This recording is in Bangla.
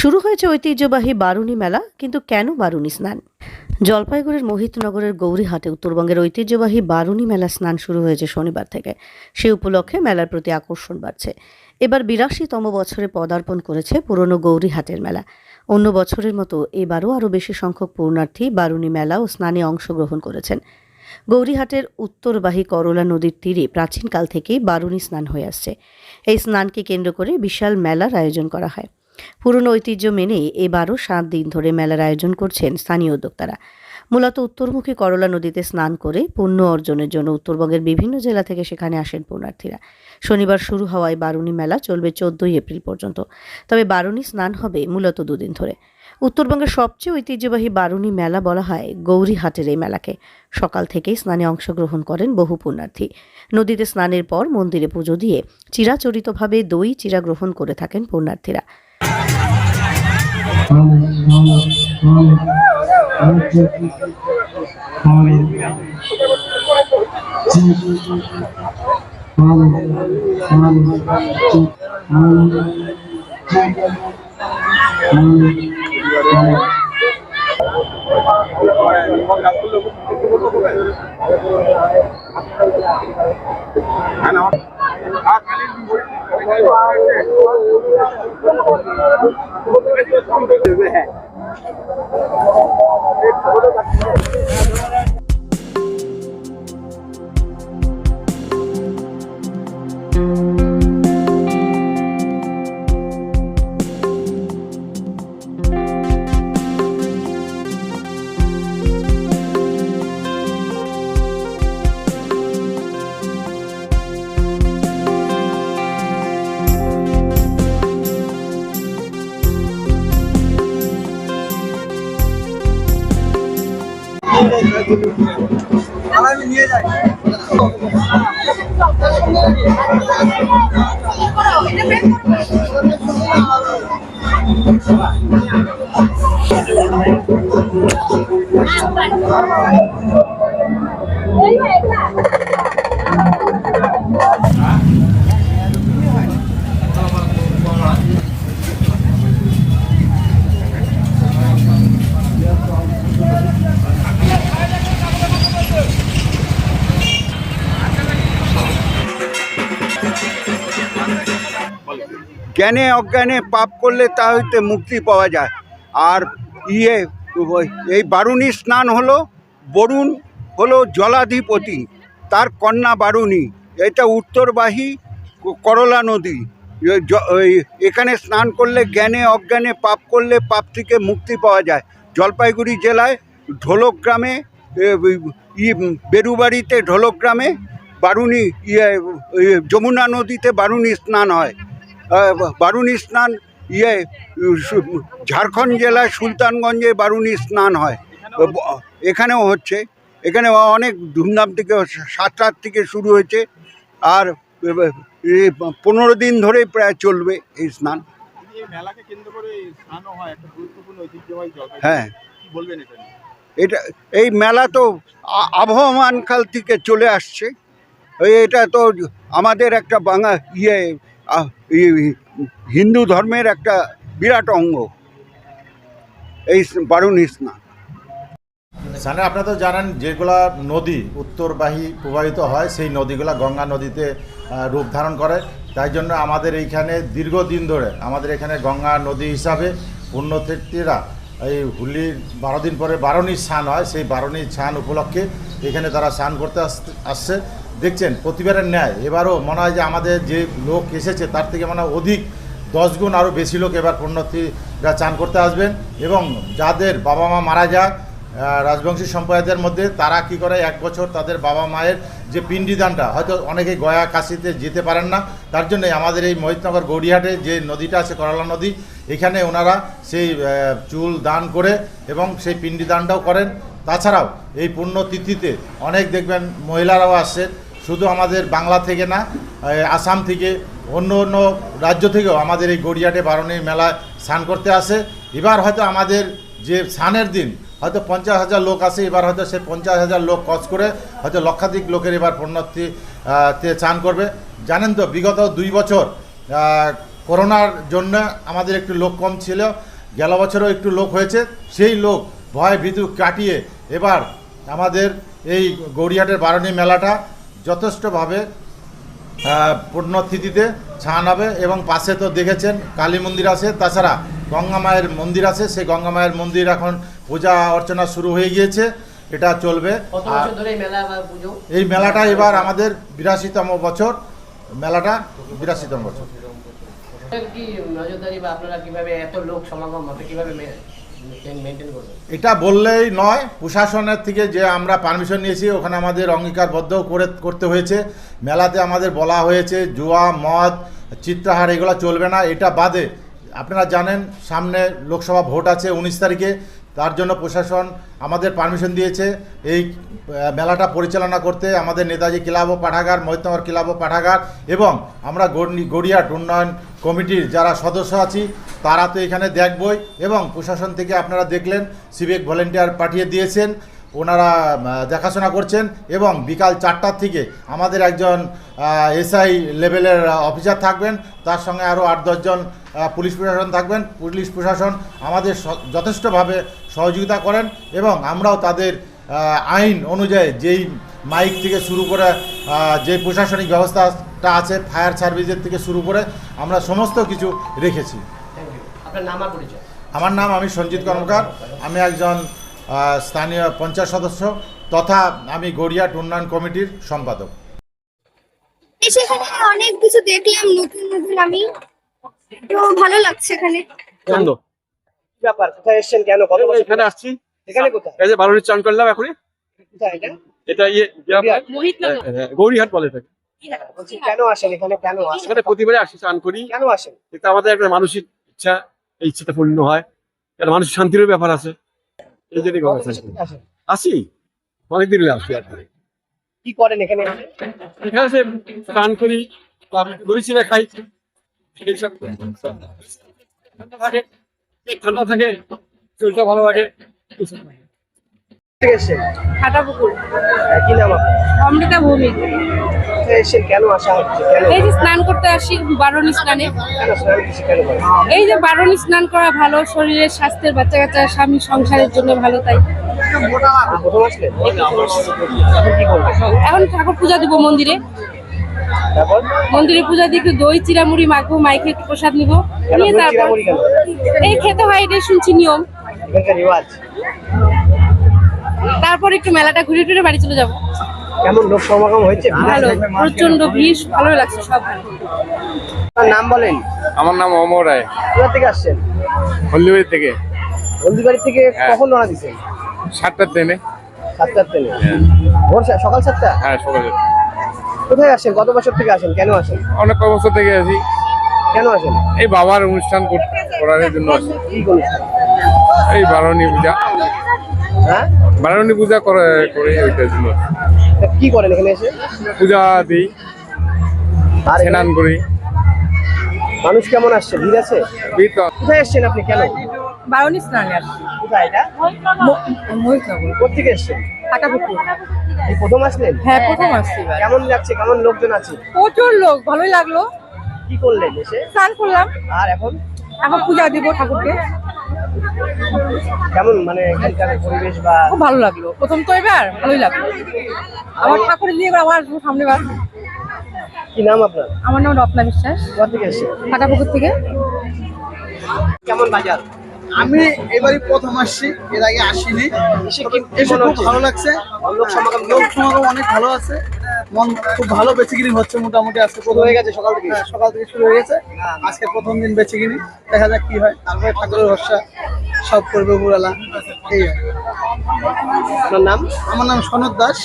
শুরু হয়েছে ঐতিহ্যবাহী বারুণী মেলা, কিন্তু কেন বারুণী স্নান? জলপাইগুড়ির মোহিতনগরের গৌরীহাটে উত্তরবঙ্গের ঐতিহ্যবাহী বারুণী মেলা স্নান শুরু হয়েছে শনিবার থেকে। সে উপলক্ষে মেলার প্রতি আকর্ষণ বাড়ছে। এবার বিরাশিতম বছরে পদার্পণ করেছে পুরনো গৌরীহাটের মেলা। অন্য বছরের মতো এবারও আরও বেশি সংখ্যক পূর্ণার্থী বারুণী মেলা ও স্নানে অংশগ্রহণ করেছেন। গৌরীহাটের উত্তরবাহী করলা নদীর তীরে প্রাচীনকাল থেকেই বারুণী স্নান হয়ে আসছে। এই স্নানকে কেন্দ্র করে বিশাল মেলার আয়োজন করা হয়। পুরনো ঐতিহ্য মেনে এবারও সাত দিন ধরে মেলার আয়োজন করছেন স্থানীয় উদ্যোক্তারা। মূলত উত্তরমুখী করলা নদীতে স্নান করে পুণ্য অর্জনের জন্য উত্তরবঙ্গের বিভিন্ন জেলা থেকে সেখানে আসেন পুণ্যার্থীরা। শনিবার শুরু হওয়ায় বারুণী মেলা চলবে চোদ্দই এপ্রিল পর্যন্ত। তবে বারুণী স্নান হবে মূলত দুদিন ধরে। উত্তরবঙ্গের সবচেয়ে ঐতিহ্যবাহী বারুণী মেলা বলা হয় গৌরীহাটের এই মেলাকে। সকাল থেকেই স্নানে অংশগ্রহণ করেন বহু পুণ্যার্থী। নদীতে স্নানের পর মন্দিরে পুজো দিয়ে চিরাচরিতভাবে দই চিরা গ্রহণ করে থাকেন পুণ্যার্থীরা। আমার হ্যাঁ আমি নিয়ে জ্ঞানে অজ্ঞানে পাপ করলে তা হইতে মুক্তি পাওয়া যায়। আর ইয়ে এই বারুণী স্নান হলো, বরুণ হলো জলাধিপতি, তার কন্যা বারুণী। এটা উত্তরবাহী করলা নদী। এখানে স্নান করলে জ্ঞানে অজ্ঞানে পাপ করলে পাপ থেকে মুক্তি পাওয়া যায়। জলপাইগুড়ি জেলায় ঢোলক গ্রামে বেরুবাড়িতে ঢোলক গ্রামে বারুণী ইয়ে যমুনা নদীতে বারুণী স্নান হয়। বারুণী স্নান ইয়ে ঝাড়খণ্ড জেলায় সুলতানগঞ্জে বারুণী স্নান হয়। এখানেও হচ্ছে। এখানে অনেক ধুমধাম থেকে সাতটার থেকে শুরু হয়েছে। আর পনেরো দিন ধরে প্রায় চলবে এই স্নান। হয় এটা এই মেলা তো আ- আবহমান কাল থেকে চলে আসছে। এটা তো আমাদের একটা বাঙা ইয়ে হিন্দু ধর্মের একটা বিরাট অঙ্গ। এই বারুণী স্নান। স্থানে আপনারা তো জানেন যেগুলা নদী উত্তরবাহী প্রবাহিত হয়, সেই নদীগুলা গঙ্গা নদীতে রূপ ধারণ করে। তাই জন্য আমাদের এইখানে দীর্ঘদিন ধরে আমাদের এখানে গঙ্গা নদী হিসাবে পুণ্যতীর্থীরা এই হুলির বারো দিন পরে বারণীর স্নান হয়। সেই বারণীর স্নান উপলক্ষে এখানে তারা স্নান করতে আসছে। দেখছেন, প্রতিবারের ন্যায়। এবারও মনে হয় যে আমাদের যে লোক এসেছে, তার থেকে মনে হয় অধিক দশ গুণ আরও বেশি লোক এবার পুণ্যতীরা চান করতে আসবেন এবং যাদের বাবা মা মারা যায় রাজবংশী সম্প্রদায়ের মধ্যে, তারা কি করে এক বছর তাদের বাবা মায়ের যে পিণ্ডিদানটা, হয়তো অনেকে গয়া, কাশিতে যেতে পারেন না, তার জন্যই আমাদের এই মহিতনগর গৌরিহাটে যে নদীটা আছে, করলা নদী, এখানে ওনারা সেই চুল দান করে এবং সেই পিণ্ডিদানটাও করেন। তাছাড়াও এই পুণ্যতিথিতে অনেক দেখবেন মহিলারাও আসছে শুধু আমাদের বাংলা থেকে না আসাম থেকে অন্য অন্য রাজ্য থেকেও আমাদের এই গড়িয়াটে বারণী মেলায় স্নান করতে আসে। এবার হয়তো আমাদের যে স্নানের দিন হয়তো পঞ্চাশ হাজার লোক আসে এবার হয়তো সে পঞ্চাশ হাজার লোক কচ করে হয়তো লক্ষাধিক লোকের এবার পুণ্যর্থী আহ, তে চান করবে। জানেন তো বিগত দুই বছর করোনার জন্য আমাদের একটু লোক কম ছিল গেল বছরও একটু লোক হয়েছে। সেই লোক ভয় ভীতু কাটিয়ে এবার আমাদের এই গৌরিহাটের বারণী মেলাটা যথেষ্টভাবে পূর্ণতিথিতে ছান হবে এবং পাশে তো দেখেছেন কালী মন্দির আছে। তাছাড়া গঙ্গা মায়ের মন্দির আছে। সেই গঙ্গা মায়ের মন্দির এখন পূজা অর্চনা শুরু হয়ে গিয়েছে। এটা চলবে। এই মেলাটা এবার আমাদের বিরাশিতম বছর। মেলাটা বিরাশিতম বছর। কি নজরদারি বা আপনারা কীভাবে এত লোক সমাগম হবে? কীভাবে এটা বললেই নয়, প্রশাসনের থেকে যে আমরা পারমিশন নিয়েছি, ওখানে আমাদের অঙ্গীকারবদ্ধ করে, করতে হয়েছে। মেলাতে আমাদের বলা হয়েছে, জুয়া, মদ, চিত্রাহার, এগুলো চলবে না, এটা বাদে। আপনারা জানেন, সামনে লোকসভা ভোট আছে উনিশ তারিখে তার জন্য প্রশাসন আমাদের পারমিশন দিয়েছে। এই মেলাটা পরিচালনা করতে আমাদের নেতাজি ক্লাব ও পাঠাগার, মহিতনগর ক্লাব ও পাঠাগার এবং আমরা গড়ি- গড়িয়াট উন্নয়ন কমিটির যারা সদস্য আছি, তারা তো এখানে দেখবই এবং প্রশাসন থেকে আপনারা দেখলেন, সিভিক ভলেন্টিয়ার পাঠিয়ে দিয়েছেন। ওনারা দেখাশোনা করছেন এবং বিকাল চারটার থেকে আমাদের একজন এসআই লেভেলের অফিসার থাকবেন। তার সঙ্গে আরও আট দশজন পুলিশ প্রশাসন থাকবেন। পুলিশ প্রশাসন আমাদের যথেষ্টভাবে সহযোগিতা করেন এবং আমরাও তাদের আইন অনুযায়ী যেই মাইক থেকে শুরু করে যে প্রশাসনিক ব্যবস্থাটা আছে ফায়ার সার্ভিসের থেকে শুরু করে আমরা সমস্ত কিছু রেখেছি। আমার নাম আমি সঞ্জিত কর্মকার। আমি একজন স্থানীয় পঞ্চায়েত সদস্য তথা আমি গড়িয়াট উন্নয়ন কমিটির সম্পাদক। অনেক কিছু দেখলাম নতুন নতুন আমি। তো ভালো লাগছে এখানে। ব্যাপার? কোথায় এসেছেন কেন? কত বছর এখানে আসছি। এখানে কোথায়? এই যে বারোটি চান করলাম এখনই। এটা? এটা ইয়ে গড়িয়াহাট? হ্যাঁ, হ্যাঁ, গৌরীহাট বলে থাকে বলছি কেন আসেন এখানে? কেন আসেন? এখানে প্রতিবারে আসি চান করি। কেন আসেন? এটা আমাদের একটা মানসিক ইচ্ছা এই ইচ্ছাটা পূর্ণ হয়। একটা মানুষের শান্তিরও ব্যাপার আছে। থেকে আসেন। আসি? অনেকদিন দিন আসছি আর কি। করেন এখানে? এখানে সে করি দড়ি চিড়া খাই। এইসব ঠান্ডা থাকে ঠান্ডা থাকে শরীরটা ভালো লাগে। হ্যাঁ, কি নাম অমৃতা ভৌমিক। কোথায় কেন আসা হচ্ছে? এই যে স্নান করতে আসি বারণী স্নানে। এই যে বারণী করা ভালো শরীরের স্বাস্থ্যের বাচ্চা কাচ্চা স্বামী সংসারের জন্য ভালো তাই। এখন ঠাকুর পূজা দিব মন্দিরে। মন্দিরে পূজা দিয়ে দই চিরামুড়ি মাখবো মাইকে একটু প্রসাদ নিবো। নিয়ে তারপর এই খেতে হয় এটাই শুনছি নিয়ম রিওয়াজ। তারপর একটু মেলাটা ঘুরে টুরে বাড়ি চলে যাব। কেমন লোক সমাগম হয়েছে? ভালো প্রচণ্ড ভিড় ভালো লাগছে সব। আপনার নাম বলেন? আমার নাম অমর রায়। কোথা থেকে আসছেন? হলদিবাড়ি থেকে। হলদিবাড়ি থেকে কখন রওনা দিচ্ছেন? সাতটার ট্রেনে। সাতটার ট্রেনে? ভোর সকাল সাতটা? হ্যাঁ সকাল কোথায় আসেন কত বছর থেকে আসেন? কেন আসেন? অনেক কয় বছর থেকে আছি কেন আসেন? এই বাবার অনুষ্ঠান কর- করার জন্য আসি। কি অনুষ্ঠান? এই বারণী পূজা। হ্যাঁ? বারণী পূজা করে করি ওইটার জন্য। কি করেন এখানে এসে? পূজা দিই আর এখানে? স্নান করি। মানুষ কেমন আসছে? ভিড় আছে? এই তো। কোথায় এসছেন আপনি? কেন? বারণী স্নানে আসছি। কোথায় এটা? মহিষনগর। কোথেকে এসছেন? প্রথম আসলেন? হ্যাঁ প্রথম আসছি কেমন লাগছে? কেমন লোকজন আছে? প্রচুর লোক ভালোই লাগল। কি করলেন এসে? স্নান করলাম। আর এখন? এখন পূজা দিব ঠাকুরকে। কেমন মানে এখানকার পরিবেশ বা খুব ভালো লাগল। প্রথম তো এবার ভালোই লাগল। আমার ঠাকুর নিয়ে এবার আবার আসব সামনে বার। কি নাম আপনার? আমার নাম রত্না বিশ্বাস। কোথা থেকে এসছেন? ফাটাপুকুর থেকে। কেমন বাজার? আমি এবারই প্রথম আসছি এর আগে আসিনি। এসে এসে খুব ভালো লাগছে। লোক সমাগম লোক সমাগম অনেক ভালো আছে। মন খুব ভালো বেচিকিনি হচ্ছে মোটামুটি আজকে প্রথম হয়ে গেছে সকাল থেকে? হ্যাঁ, সকাল থেকে শুরু হয়ে গেছে। আজকে প্রথম দিন বেচিকিনি। দেখা যাক কি হয়। তারপরে ঠাকুরের ভরসা সব করবে পুরালা এই। আপনার নাম? আমার নাম সনদ দাস।